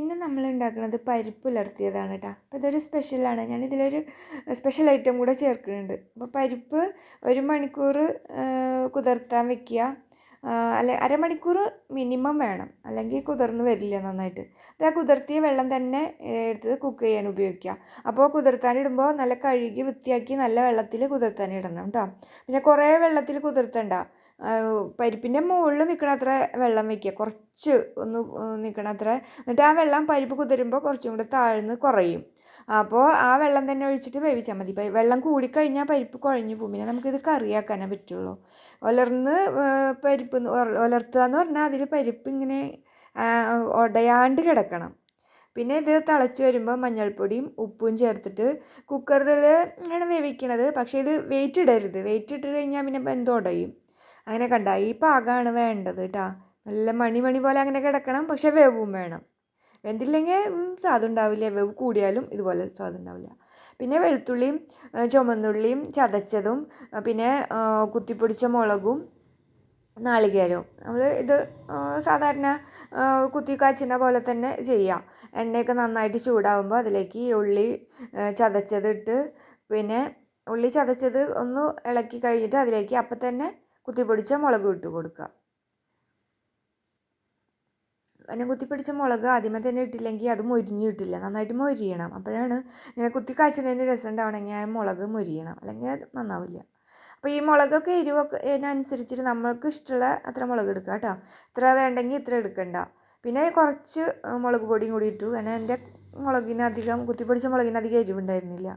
ഇന്ന് നമ്മൾ ഉണ്ടാക്കുന്നത് പരിപ്പ് ഉലർത്തിയതാണ് കേട്ടോ അപ്പോൾ ഇതൊരു സ്പെഷ്യലാണ് ഞാൻ ഇതിലൊരു സ്പെഷ്യൽ ഐറ്റം കൂടെ ചേർക്കുന്നുണ്ട്. അപ്പോൾ പരിപ്പ് ഒരു മണിക്കൂർ കുതിർത്താൻ വെക്കുക. അല്ലെ അരമണിക്കൂർ മിനിമം വേണം. അല്ലെങ്കിൽ കുതിർന്ന് വരില്ല നന്നായിട്ട്. അത് ആ കുതിർത്തിയ വെള്ളം തന്നെ എടുത്ത് കുക്ക് ചെയ്യാൻ ഉപയോഗിക്കുക. അപ്പോൾ കുതിർത്താനിടുമ്പോൾ നല്ല കഴുകി വൃത്തിയാക്കി നല്ല വെള്ളത്തിൽ കുതിർത്താനിടണം കേട്ടോ പിന്നെ കുറേ വെള്ളത്തിൽ കുതിർത്തണ്ട. പരിപ്പിന്റെ മുകളിൽ നിൽക്കണ അത്ര വെള്ളം വയ്ക്കുക. കുറച്ച് ഒന്ന് നിൽക്കണ അത്ര എന്നിട്ട് ആ വെള്ളം പരിപ്പ് കുതിരുമ്പോൾ കുറച്ചും കൂടെ താഴ്ന്ന് കുറയും. അപ്പോൾ ആ വെള്ളം തന്നെ ഒഴിച്ചിട്ട് വേവിച്ചാൽ മതി. വെള്ളം കൂടിക്കഴിഞ്ഞാൽ പരിപ്പ് കുഴഞ്ഞു പോകും. പിന്നെ നമുക്കിത് കറിയാക്കാനേ പറ്റുള്ളൂ. ഒലർന്ന് പരിപ്പ് ഉലർത്തുക എന്ന് പറഞ്ഞാൽ അതിൽ പരിപ്പ് ഇങ്ങനെ ഉടയാണ്ട് കിടക്കണം. പിന്നെ ഇത് തിളച്ച് വരുമ്പോൾ മഞ്ഞൾപ്പൊടിയും ഉപ്പും ചേർത്തിട്ട് കുക്കറിൽ ആണ് വേവിക്കണത്. പക്ഷേ ഇത് വെയിറ്റ് ഇടരുത്. വെയിറ്റ് ഇട്ട് കഴിഞ്ഞാൽ പിന്നെ ബന്ധം ഉടയും അങ്ങനെ കണ്ട. ഈ പാകമാണ് വേണ്ടത് കേട്ടോ നല്ല മണി മണി പോലെ അങ്ങനെ കിടക്കണം പക്ഷെ വേവും വേണം. വെന്തില്ലെങ്കിൽ സ്വാദ് ഉണ്ടാവില്ല. വേവ് കൂടിയാലും ഇതുപോലെ സ്വാദ് ഉണ്ടാവില്ല. പിന്നെ വെളുത്തുള്ളിയും ചുമന്നുള്ളിയും ചതച്ചതും പിന്നെ കുത്തിപ്പൊടിച്ച മുളകും നാളികേരവും. നമ്മൾ ഇത് സാധാരണ കുത്തി കാച്ചുന്ന പോലെ തന്നെ ചെയ്യാം. എണ്ണയൊക്കെ നന്നായിട്ട് ചൂടാവുമ്പോൾ അതിലേക്ക് ഉള്ളി ചതച്ചതിട്ട് പിന്നെ ഉള്ളി ചതച്ചത് ഒന്ന് ഇളക്കി കഴിഞ്ഞിട്ട് അതിലേക്ക് അപ്പം തന്നെ കുത്തിപ്പൊടിച്ച മുളക് ഇട്ട് കൊടുക്കുക. പിന്നെ കുത്തിപ്പിടിച്ച മുളക് ആദ്യമേ തന്നെ ഇട്ടില്ലെങ്കിൽ അത് മൊരിഞ്ഞ് കിട്ടില്ല. നന്നായിട്ട് മൊരിയണം. അപ്പോഴാണ് ഇങ്ങനെ കുത്തി രസം ഉണ്ടാവണമെങ്കിൽ ആ മുളക് മൊരിയണം. അല്ലെങ്കിൽ നന്നാവില്ല. അപ്പോൾ ഈ മുളകൊക്കെ എരിവൊക്കെ അതിനനുസരിച്ചിട്ട് നമ്മൾക്ക് ഇഷ്ടമുള്ള അത്ര മുളക് എടുക്കുക കേട്ടോ. ഇത്ര വേണ്ടെങ്കിൽ ഇത്ര എടുക്കണ്ട. പിന്നെ കുറച്ച് മുളക് പൊടിയും കൂടി ഇട്ടു. കാരണം എന്റെ മുളകിനധികം കുത്തിപ്പൊടിച്ച മുളകിനധികം എരിവുണ്ടായിരുന്നില്ല.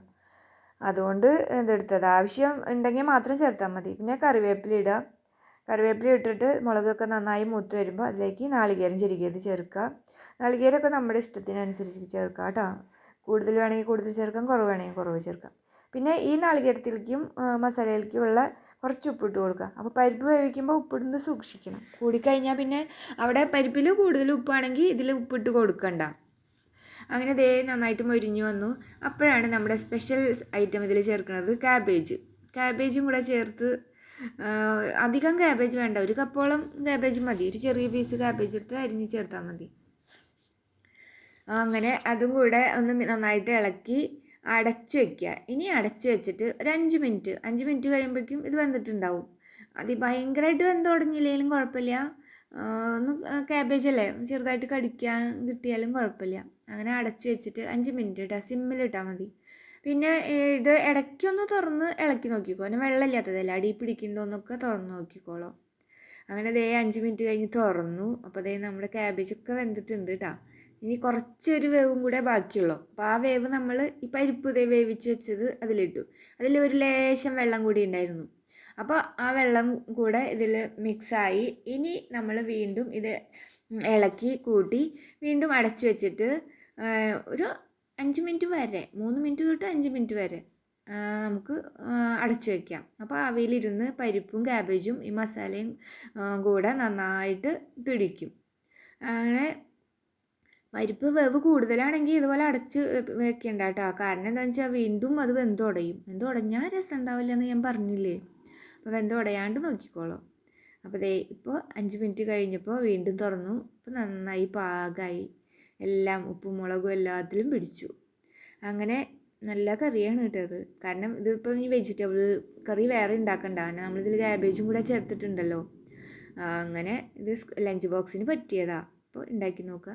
അതുകൊണ്ട് ഇതെടുത്തത്. ആവശ്യം ഉണ്ടെങ്കിൽ മാത്രം ചേർത്താൽ മതി. പിന്നെ കറിവേപ്പില ഇടുക. കറിവേപ്പില ഇട്ടിട്ട് മുളകൊക്കെ നന്നായി മൂത്ത് വരുമ്പോൾ അതിലേക്ക് നാളികേരം ചെരുകിയത് ചേർക്കുക. നാളികേരമൊക്കെ നമ്മുടെ ഇഷ്ടത്തിനനുസരിച്ച് ചേർക്കുക കേട്ടോ. കൂടുതൽ വേണമെങ്കിൽ കൂടുതൽ ചേർക്കാം കുറവ് വേണമെങ്കിൽ കുറവ് ചേർക്കാം. പിന്നെ ഈ നാളികേരത്തിലേക്കും മസാലയിലേക്കുമുള്ള കുറച്ച് ഉപ്പിട്ട് കൊടുക്കുക. അപ്പോൾ പരിപ്പ് വേവിക്കുമ്പോൾ ഉപ്പിടുന്നത് സൂക്ഷിക്കണം. കൂടിക്കഴിഞ്ഞാൽ പിന്നെ അവിടെ പരിപ്പിൽ കൂടുതൽ ഉപ്പാണെങ്കിൽ ഇതിൽ ഉപ്പിട്ട് കൊടുക്കണ്ട. അങ്ങനെ ദേ നന്നായിട്ട് മൊരിഞ്ഞു വന്നു. അപ്പോഴാണ് നമ്മുടെ സ്പെഷ്യൽ ഐറ്റം ഇതിൽ ചേർക്കുന്നത് കാബേജ് കാബേജും കൂടെ ചേർത്ത് അധികം കാബേജ് വേണ്ട. ഒരു കപ്പോളം കാബേജ് മതി. ഒരു ചെറിയ പീസ് കാബേജ് എടുത്ത് അരിഞ്ഞ് ചേർത്താൽ മതി. അങ്ങനെ അതും കൂടെ ഒന്ന് നന്നായിട്ട് ഇളക്കി അടച്ചു വയ്ക്കുക ഇനി അടച്ചു വെച്ചിട്ട് ഒരു അഞ്ച് മിനിറ്റ് അഞ്ച് മിനിറ്റ് കഴിയുമ്പോഴേക്കും ഇത് വെന്തിട്ടുണ്ടാവും. അത് ഭയങ്കരമായിട്ട് വെന്ത് തുടങ്ങിയില്ലെങ്കിലും കുഴപ്പമില്ല. ഒന്ന് ക്യാബേജ് അല്ലേ? ചെറുതായിട്ട് കടിക്കാൻ കിട്ടിയാലും കുഴപ്പമില്ല. അങ്ങനെ അടച്ചു വെച്ചിട്ട് അഞ്ച് മിനിറ്റ് ഇട്ടാൽ സിമ്മിലിട്ടാൽ മതി. പിന്നെ ഇത് ഇടയ്ക്കൊന്ന് തുറന്ന് ഇളക്കി നോക്കിക്കോ. പിന്നെ വെള്ളമില്ലാത്തതല്ലേ? അടി പിടിക്കണ്ടോന്നൊക്കെ തുറന്ന് നോക്കിക്കോളോ. അങ്ങനെ ദേ അഞ്ച് മിനിറ്റ് കഴിഞ്ഞ് തുറന്നു. അപ്പോൾ ദേ നമ്മുടെ ക്യാബേജൊക്കെ വെന്തിട്ടുണ്ട് കേട്ടോ ഇനി കുറച്ചൊരു വേവും കൂടെ ബാക്കിയുള്ളൂ. അപ്പോൾ ആ വേവ് നമ്മൾ ഈ പരിപ്പ് ദേ വേവിച്ച് വെച്ചത് അതിലിട്ടു. അതിൽ ഒരു ലേശം വെള്ളം കൂടി ഉണ്ടായിരുന്നു. അപ്പോൾ ആ വെള്ളം കൂടെ ഇതിൽ മിക്സായി ഇനി നമ്മൾ വീണ്ടും ഇത് ഇളക്കി കൂട്ടി വീണ്ടും അടച്ചു വെച്ചിട്ട് ഒരു അഞ്ച് മിനിറ്റ് വരെ മൂന്ന് മിനിറ്റ് തൊട്ട് അഞ്ച് മിനിറ്റ് വരെ നമുക്ക് അടച്ചു വയ്ക്കാം അപ്പോൾ അവയിലിരുന്ന് പരിപ്പും ക്യാബേജും ഈ മസാലയും കൂടെ നന്നായിട്ട് പിടിക്കും. അങ്ങനെ പരിപ്പ് വേവ് കൂടുതലാണെങ്കിൽ ഇതുപോലെ അടച്ച് വെക്കേണ്ട കേട്ടോ. കാരണം എന്താണെന്ന് വെച്ചാൽ വീണ്ടും അത് വെന്തുടയും വെന്തുടഞ്ഞാൽ രസം ഉണ്ടാവില്ല എന്ന് ഞാൻ പറഞ്ഞില്ലേ? വെന്തുടയാണ്ട് നോക്കിക്കോളൂ. അപ്പോൾ ദേ ഇപ്പോൾ അഞ്ച് മിനിറ്റ് കഴിഞ്ഞപ്പോൾ വീണ്ടും തുറന്നു. ഇപ്പോൾ നന്നായി പാകമായി. എല്ലാം ഉപ്പും മുളകും എല്ലാത്തിലും പിടിച്ചു. അങ്ങനെ നല്ല കറിയാണ് കേട്ടത്. കാരണം ഇതിപ്പം ഈ വെജിറ്റബിൾ കറി വേറെ ഉണ്ടാക്കണ്ട. കാരണം നമ്മളിതിൽ ക്യാബേജും കൂടെ ചേർത്തിട്ടുണ്ടല്ലോ. അങ്ങനെ ഇത് ലഞ്ച് ബോക്സിന് പറ്റിയതാണ് അപ്പോൾ ഉണ്ടാക്കി നോക്കുക